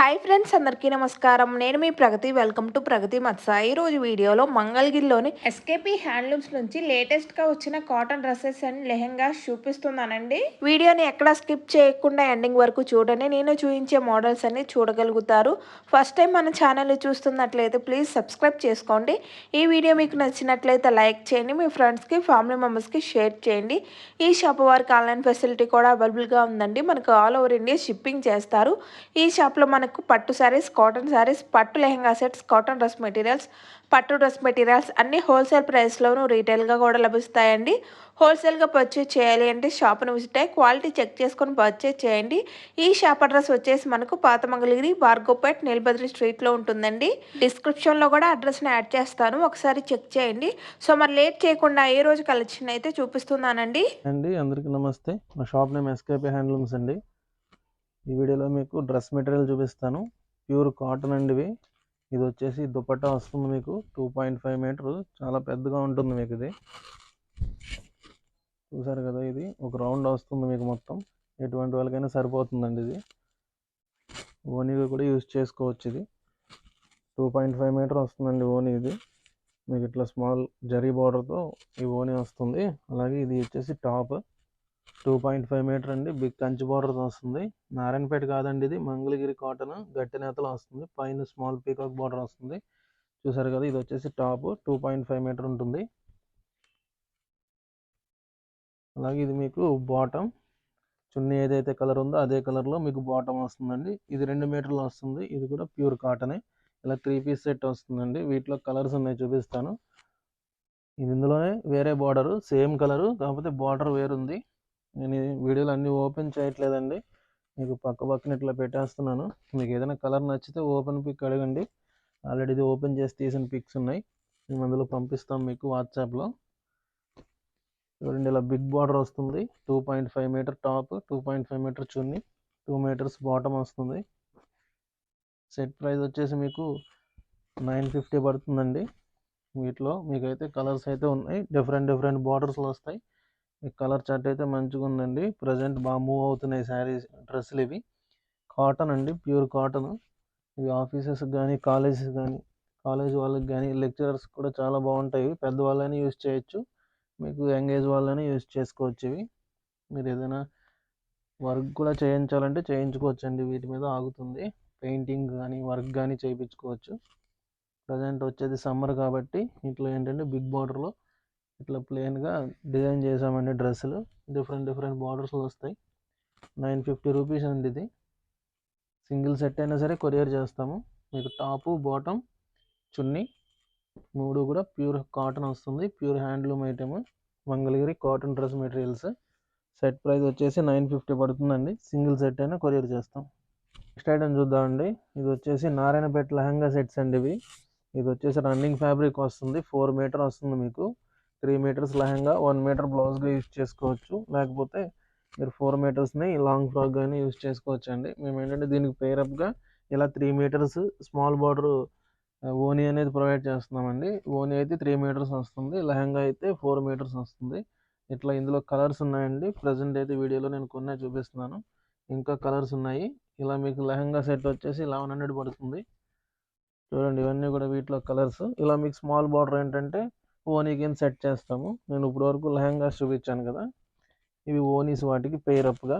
Hi friends అందరికీ నమస్కారం. నేను మీ ప్రగతి. వెల్కమ్ టు ప్రగతి మత్స. రోజు వీడియోలో మంగళగిరిలోని ఎస్కేపీ హ్యాండ్లూమ్స్ నుంచి లేటెస్ట్గా వచ్చిన కాటన్ డ్రెస్సెస్ అండ్ లెహెంగాస్ చూపిస్తున్నానండి. వీడియోని ఎక్కడ స్కిప్ చేయకుండా ఎండింగ్ వరకు చూడండి. నేను చూపించే మోడల్స్ అన్ని చూడగలుగుతారు. ఫస్ట్ టైం మన ఛానల్ చూస్తున్నట్లయితే ప్లీజ్ సబ్స్క్రైబ్ చేసుకోండి. ఈ వీడియో మీకు నచ్చినట్లయితే లైక్ చేయండి. మీ ఫ్రెండ్స్కి ఫ్యామిలీ మెంబర్స్కి షేర్ చేయండి. ఈ షాప్ వారికి ఆన్లైన్ ఫెసిలిటీ కూడా అవైలబుల్గా ఉందండి. మనకు ఆల్ ఓవర్ ఇండియా షిప్పింగ్ చేస్తారు. ఈ షాప్లో మనకు పట్టు శారీస్ కాటన్ శారీస్ పట్టు lehenga sets cotton dress materials పట్టు డ్రెస్ మెటీరియల్స్ అన్ని హోల్సేల్ ప్రైస్లోనూ రీటైల్గా కూడా లభిస్తాయండి. హోల్సేల్గా పర్చేజ్ చేయాలి అంటే షాప్ను విజిట్ అయ్యి క్వాలిటీ చెక్ చేసుకొని పర్చేజ్ చేయండి. ఈ షాప్ అడ్రస్ వచ్చేసి మనకు పాత మంగళగిరి భార్గోపేట్ స్ట్రీట్లో ఉంటుందండి. డిస్క్రిప్షన్లో కూడా అడ్రస్ని యాడ్ చేస్తాను. ఒకసారి చెక్ చేయండి. సో మరి లేట్ చేయకుండా ఏ రోజు కలెక్షన్ అయితే చూపిస్తున్నానండి? అండి అందరికీ నమస్తే. మా షాప్ నేమ్ ఎస్కేపీ హ్యాండ్లూమ్స్ అండి. ఈ వీడియోలో మీకు డ్రెస్ మెటీరియల్ చూపిస్తాను. ప్యూర్ కాటన్ అండి ఇవి ఇది వచ్చేసి దుపట్టా వస్తుంది మీకు. టూ పాయింట్ ఫైవ్ మీటర్ చాలా పెద్దగా ఉంటుంది మీకు ఇది. చూసారు కదా ఇది? ఒక రౌండ్ వస్తుంది మీకు మొత్తం. ఎటువంటి వాళ్ళకైనా సరిపోతుందండి ఇది. ఓనీగా కూడా యూజ్ చేసుకోవచ్చు ఇది. టూ పాయింట్ ఫైవ్ మీటర్ వస్తుందండి ఓనీ ఇది. మీకు ఇట్లా స్మాల్ జరీ బార్డర్తో ఈ ఓనీ వస్తుంది. అలాగే ఇది వచ్చేసి top two point five metre అండి. బిగ్ కంచి బార్డర్తో వస్తుంది నారాయణపేట కాదండి ఇది. మంగళగిరి కాటన్ గట్టి నేతలో వస్తుంది. పైన స్మాల్ పీకాక్ బార్డర్ వస్తుంది. చూసారు కదా ఇది వచ్చేసి top. Two point five metre ఉంటుంది. అలాగే ఇది మీకు బాటమ్. చున్నీ ఏదైతే కలర్ ఉందో అదే కలర్లో మీకు బాటమ్ వస్తుందండి. ఇది రెండు మీటర్లు వస్తుంది. ఇది కూడా ప్యూర్ కాటనే. ఇలా త్రీ పీస్ సెట్ వస్తుందండి. వీటిలో కలర్స్ ఉన్నాయి చూపిస్తాను. ఇది ఇందులోనే వేరే బార్డర్ సేమ్ కలరు కాకపోతే బార్డర్ వేరుంది. నేను వీడియోలు అన్నీ ఓపెన్ చేయట్లేదండి. మీకు పక్క పక్కన ఇట్లా పెట్టేస్తున్నాను. మీకు ఏదైనా కలర్ నచ్చితే ఓపెన్ పిక్ అడగండి. ఆల్రెడీ ఇది ఓపెన్ చేసి తీసిన పిక్స్ ఉన్నాయి. మేము అందులో పంపిస్తాం మీకు వాట్సాప్లో చూడండి ఇలా బిగ్ బార్డర్ వస్తుంది. Two point five metre top two point five metre chunni two metres bottom వస్తుంది. సెట్ ప్రైస్ వచ్చేసి మీకు నైన్ ఫిఫ్టీ పడుతుందండి. వీటిలో మీకైతే కలర్స్ అయితే ఉన్నాయి. డిఫరెంట్ డిఫరెంట్ బార్డర్స్లో వస్తాయి. ఈ కలర్ చార్ట్ అయితే మంచిగా ఉందండి. ప్రజెంట్ బాగా మూవ్ అవుతున్నాయి శారీస్ డ్రెస్సులు ఇవి. కాటన్ అండి ప్యూర్ కాటన్. ఇవి ఆఫీసెస్ కానీ కాలేజెస్ కానీ కాలేజ్ వాళ్ళకి కానీ లెక్చరర్స్ కూడా చాలా బాగుంటాయి. పెద్దవాళ్ళని యూజ్ చేయొచ్చు. మీకు యంగ్ ఏజ్ వాళ్ళని యూజ్ చేసుకోవచ్చు ఇవి. మీరు ఏదైనా వర్క్ కూడా చేయించాలంటే చేయించుకోవచ్చు అండి వీటి మీద ఆగుతుంది. పెయింటింగ్ కానీ వర్క్ కానీ చేయించుకోవచ్చు. ప్రజెంట్ వచ్చేది సమ్మర్ కాబట్టి ఇట్లా ఏంటంటే బిగ్ బార్డర్లో ఇట్లా ప్లెయిన్గా డిజైన్ చేసామండి డ్రెస్సులు. డిఫరెంట్ డిఫరెంట్ బార్డర్స్లో వస్తాయి. నైన్ ఫిఫ్టీ రూపీస్ అండి ఇది. సింగిల్ సెట్ అయినా సరే కొరియర్ చేస్తాము. మీకు టాపు బాటమ్ చున్నీ మూడు కూడా ప్యూర్ కాటన్ వస్తుంది. Pure handloom item Mangalagiri cotton dress materials set price వచ్చేసి నైన్ ఫిఫ్టీ పడుతుందండి. సింగిల్ సెట్ అయినా కొరియర్ చేస్తాం. నెక్స్ట్ ఐటమ్ చూద్దామండి. ఇది వచ్చేసి నారాయణపేట లెహంగా సెట్స్ అండి ఇవి. ఇది వచ్చేసి రన్నింగ్ ఫ్యాబ్రిక్ వస్తుంది. ఫోర్ మీటర్ వస్తుంది మీకు. Three meters lehenga one meter బ్లౌజ్గా use చేసుకోవచ్చు. లేకపోతే మీరు ఫోర్ మీటర్స్ని లాంగ్ ఫ్రాక్ కానీ యూజ్ చేసుకోవచ్చు అండి మేము ఏంటంటే దీనికి పేరప్గా ఇలా త్రీ మీటర్స్ స్మాల్ బార్డర్ ఓనీ అనేది ప్రొవైడ్ చేస్తున్నామండి. ఓనీ అయితే త్రీ మీటర్స్ వస్తుంది. లెహంగా అయితే ఫోర్ మీటర్స్ వస్తుంది. ఇట్లా ఇందులో కలర్స్ ఉన్నాయండి. ప్రజెంట్ అయితే వీడియోలో నేను కొన్నే చూపిస్తున్నాను. ఇంకా కలర్స్ ఉన్నాయి. ఇలా మీకు లెహంగా సెట్ వచ్చేసి లెవెన్ హండ్రెడ్ పడుతుంది. చూడండి ఇవన్నీ కూడా వీటిలో కలర్స్. ఇలా మీకు స్మాల్ బార్డర్ ఏంటంటే ఓనీకి సెట్ చేస్తాము. నేను ఇప్పుడు వరకు లెహంగాస్ చూపించాను కదా. ఇవి ఓనీస్ వాటికి పేరప్గా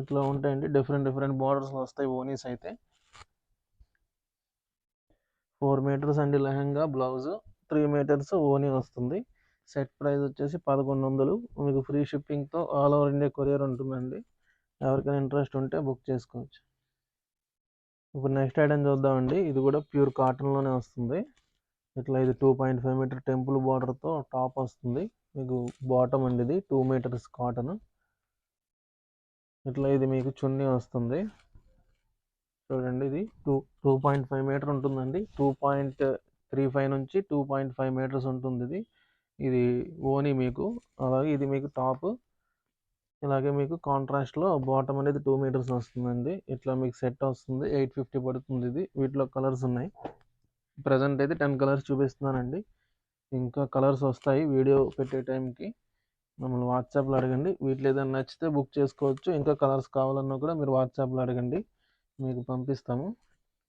ఇట్లా ఉంటాయండి. డిఫరెంట్ డిఫరెంట్ బార్డర్స్ వస్తాయి ఓనీస్ అయితే. ఫోర్ మీటర్స్ అండి లెహంగా బ్లౌజ్ త్రీ మీటర్స్ ఓనీ వస్తుంది. సెట్ ప్రైస్ వచ్చేసి పదకొండు వందలు. మీకు ఫ్రీ షిప్పింగ్తో ఆల్ ఓవర్ ఇండియా కొరియర్ ఉంటుందండి. ఎవరికైనా ఇంట్రెస్ట్ ఉంటే బుక్ చేసుకోవచ్చు. ఇప్పుడు నెక్స్ట్ ఐటమ్ చూద్దామండి. ఇది కూడా ప్యూర్ కాటన్లోనే వస్తుంది. ఇట్లా ఇది two point five metre temple బార్డర్తో టాప్ వస్తుంది. మీకు బాటమ్ అండి ఇది టూ మీటర్స్ కాటన్ ఇట్లా ఇది మీకు చున్నీ వస్తుంది. చూడండి ఇది two two point five metre ఉంటుందండి. టూ పాయింట్ త్రీ ఫైవ్ నుంచి టూ పాయింట్ ఫైవ్ మీటర్స్ ఉంటుంది ఇది. ఇది ఓనీ మీకు. అలాగే ఇది మీకు టాప్ ఇలాగే మీకు కాంట్రాస్ట్లో బాటమ్ అనేది టూ మీటర్స్ వస్తుందండి. ఇట్లా మీకు సెట్ వస్తుంది. ఎయిట్ ఫిఫ్టీ పడుతుంది ఇది. వీటిలో కలర్స్ ఉన్నాయి. ప్రజెంట్ అయితే టెన్ కలర్స్ చూపిస్తున్నానండి. ఇంకా కలర్స్ వస్తాయి వీడియో పెట్టే టైంకి. మమ్మల్ని వాట్సాప్లో అడగండి. వీటిలో ఏదైనా నచ్చితే బుక్ చేసుకోవచ్చు. ఇంకా కలర్స్ కావాలన్నా కూడా మీరు వాట్సాప్లో అడగండి. మీకు పంపిస్తాము.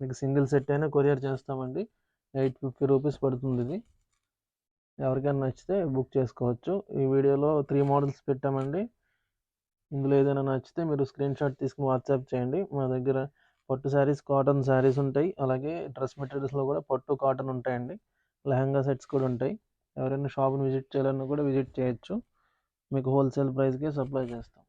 మీకు సింగిల్ సెట్ అయినా కొరియర్ చేస్తామండి. ఎయిట్ ఫిఫ్టీ రూపీస్ పడుతుంది ఇది. ఎవరికైనా నచ్చితే బుక్ చేసుకోవచ్చు. ఈ వీడియోలో త్రీ మోడల్స్ పెట్టామండి. ఇందులో ఏదైనా నచ్చితే మీరు స్క్రీన్ షాట్ తీసుకుని వాట్సాప్ చేయండి. మా దగ్గర పట్టు శారీస్ కాటన్ శారీస్ ఉంటాయి. అలాగే డ్రెస్ మెటీరియల్స్లో కూడా పట్టు కాటన్ ఉంటాయండి. లెహంగా సెట్స్ కూడా ఉంటాయి. ఎవరైనా షాప్ని విజిట్ చేయాలన్నా కూడా విజిట్ చేయొచ్చు. మీకు హోల్సేల్ ప్రైస్కే సప్లై చేస్తాం.